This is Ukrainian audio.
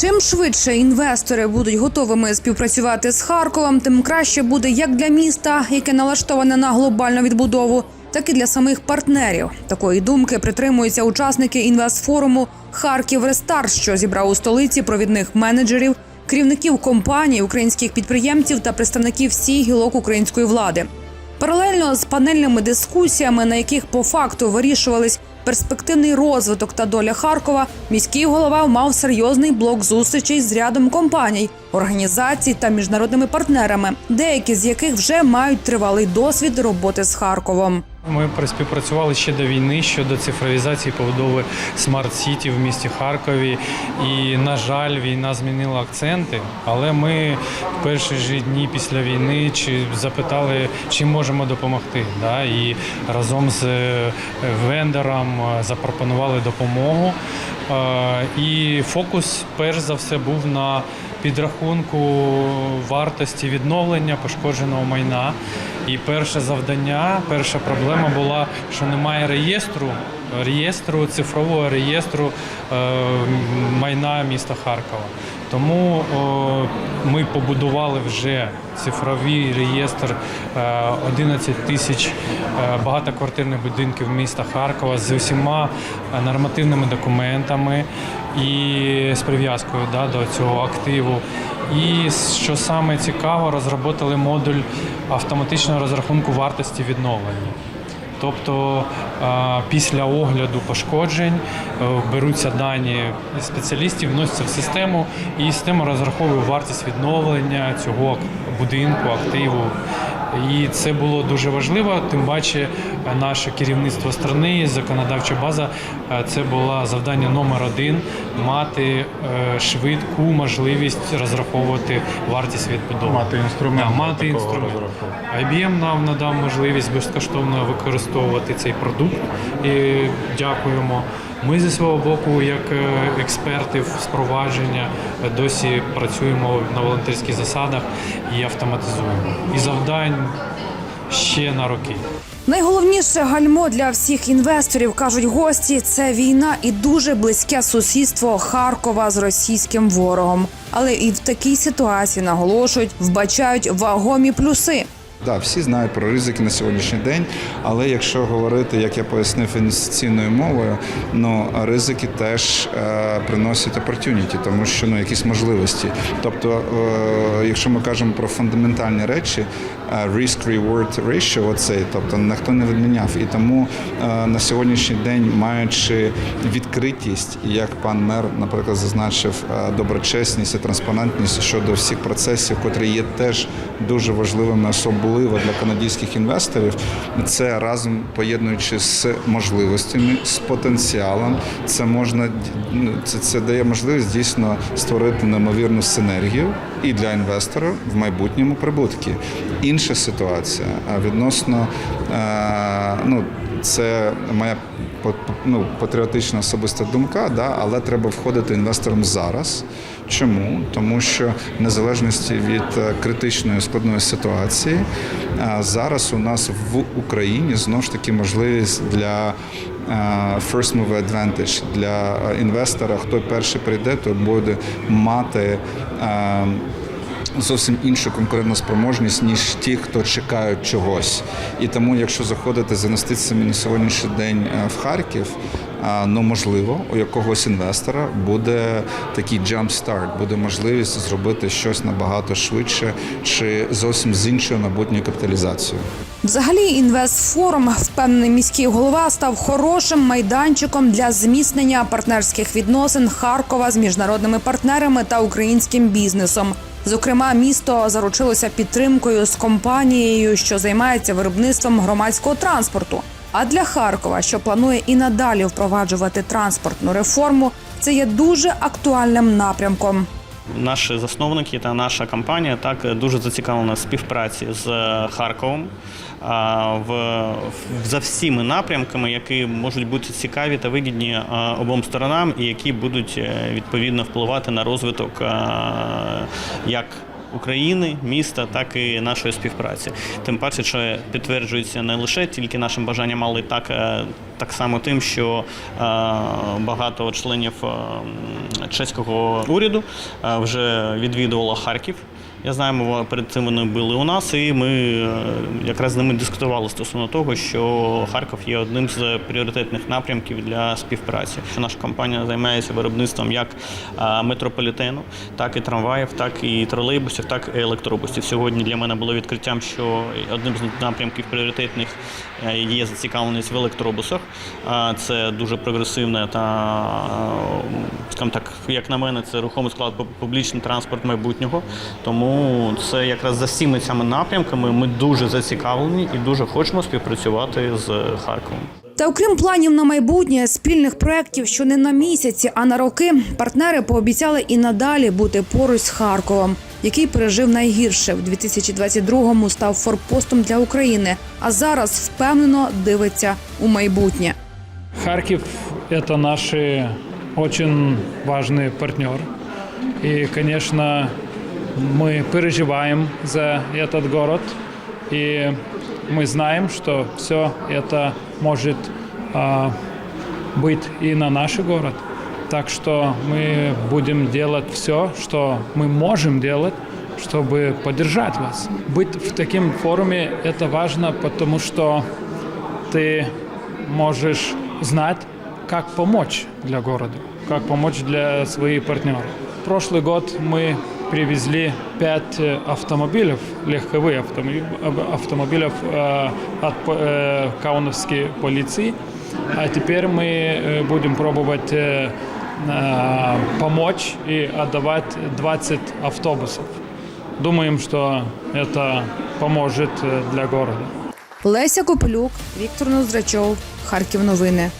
Чим швидше інвестори будуть готовими співпрацювати з Харковом, тим краще буде як для міста, яке налаштоване на глобальну відбудову, так і для самих партнерів. Такої думки притримуються учасники інвестфоруму Харків Рестарт, що зібрав у столиці провідних менеджерів, керівників компаній, українських підприємців та представників всіх гілок української влади. Паралельно з панельними дискусіями, на яких по факту вирішувались перспективний розвиток та доля Харкова, міський голова мав серйозний блок зустрічей з рядом компаній, організацій та міжнародними партнерами, деякі з яких вже мають тривалий досвід роботи з Харковом. Ми співпрацювали ще до війни щодо цифровізації побудови смарт-сіті в місті Харкові. І, на жаль, війна змінила акценти. Але ми в перші ж дні після війни чи запитали, чим можемо допомогти. Да? І разом з е, вендором е, запропонували допомогу. І фокус, перш за все, був на підрахунку вартості відновлення пошкодженого майна. І перше завдання, перша проблема була, що немає реєстру, реєстру, цифрового реєстру е, майна міста Харкова. Тому ми побудували вже цифровий реєстр е, 11 тисяч е, багатоквартирних будинків міста Харкова з усіма е, нормативними документами і з прив'язкою да, до цього активу. І що саме цікаво, розробили модуль автоматичного розрахунку вартості відновлення. Тобто е, після огляду пошкоджень е, беруться дані спеціалістів, вносяться в систему, і система розраховує вартість відновлення цього будинку, активу. І це було дуже важливо. Тим паче, наше керівництво страни, законодавча база, е, це було завдання номер один мати е, швидку можливість розраховувати вартість відбудови. Мати інструмент Да, мати інструмент. IBM нам надав можливість безкоштовно використовувати цей продукт. І дякуємо. Ми зі свого боку, як е, експерти з провадження, е, досі працюємо на волонтерських засадах і автоматизуємо. І завдань ще на роки. Найголовніше гальмо для всіх інвесторів кажуть гості. Це війна і дуже близьке сусідство Харкова з російським ворогом. Але і в такій ситуації наголошують, вбачають вагомі плюси. Да, всі знають про ризики на сьогоднішній день, але якщо говорити, як я пояснив інвестиційною мовою, ну ризики теж е, приносять opportunity, тому що ну якісь можливості. Тобто, е, якщо ми кажемо про фундаментальні речі, е, risk-reward ratio, оцей, тобто ніхто не відміняв. І тому е, на сьогоднішній день, маючи відкритість, як пан мер, наприклад, зазначив е, доброчесність і транспарентність щодо всіх процесів, котрі є теж дуже важливими, особливо для канадських інвесторів. Це разом поєднуючи з можливостями, з потенціалом. Це можна це, це дає можливість дійсно створити неймовірну синергію і для інвестора в майбутньому прибутки. Інша ситуація відносно е, ну. Це моя ну, патріотична особиста думка, да, але треба входити інвесторам зараз. Чому? Тому що в незалежності від е, критичної складної ситуації е, зараз у нас в Україні знову ж таки можливість для first mover advantage для інвестора, хто перший прийде, той буде мати. Е, зовсім іншу конкурентну спроможність, ніж ті, хто чекають чогось. І тому, якщо заходити з інвестиціями на сьогоднішній день е, в Харків, а, ну можливо, у якогось інвестора буде такий jump start, буде можливість зробити щось набагато швидше чи зовсім з іншою майбутньою капіталізацією. Взагалі, інвестфорум, впевнений міський голова, став хорошим майданчиком для зміцнення партнерських відносин Харкова з міжнародними партнерами та українським бізнесом. Зокрема, місто заручилося підтримкою з компанією, що займається виробництвом громадського транспорту. А для Харкова, що планує і надалі впроваджувати транспортну реформу, це є дуже актуальним напрямком. Наші засновники та наша компанія так дуже зацікавлена в співпраці з е, Харковом. В, за всіми напрямками, які можуть бути цікаві та вигідні е, обом сторонам, і які будуть е, відповідно впливати на розвиток як України, міста, так і нашої співпраці. Тим паче, що підтверджується не лише тільки нашим бажанням, але так, е, так само тим, що е, багато членів е, чеського уряду вже відвідувало Харків. Я знаю, перед цим вони були у нас, і ми е, якраз з ними дискутували стосовно того, що Харків є одним з пріоритетних напрямків для співпраці. Наша компанія займається виробництвом як е, метрополітену, так і трамваїв, так і тролейбусів, так і електробусів. Сьогодні для мене було відкриттям, що одним з напрямків пріоритетних е, є зацікавленість в електробусах. Це дуже прогресивне та, скажімо так, як на мене, це рухомий склад пу- публічний транспорт майбутнього. Тому це якраз за всіми цими напрямками ми дуже зацікавлені і дуже хочемо співпрацювати з Харковом. Та окрім планів на майбутнє, спільних проєктів, що не на місяці, а на роки, партнери пообіцяли і надалі бути поруч з Харковом, який пережив найгірше в 2022-му став форпостом для України, а зараз впевнено дивиться у майбутнє. Харьков – это наш очень важный партнер. И, конечно, мы переживаем за этот город. И мы знаем, что все это может а, быть и на наш город. Так что мы будем делать все, что мы можем делать, чтобы поддержать вас. Быть в таком форуме – это важно, потому что ты можешь знать, как помочь для города, как помочь для своих партнеров. Прошлый год мы привезли пять э, автомобилей, легковых автомобилей, автомобилей э, от э, Кауновской полиции. А теперь мы э, будем пробовать э, э, помочь и отдавать 20 автобусов. Думаем, что это поможет э, для города. Леся Копелюк, Віктор Ноздрачов, Харків. Новини.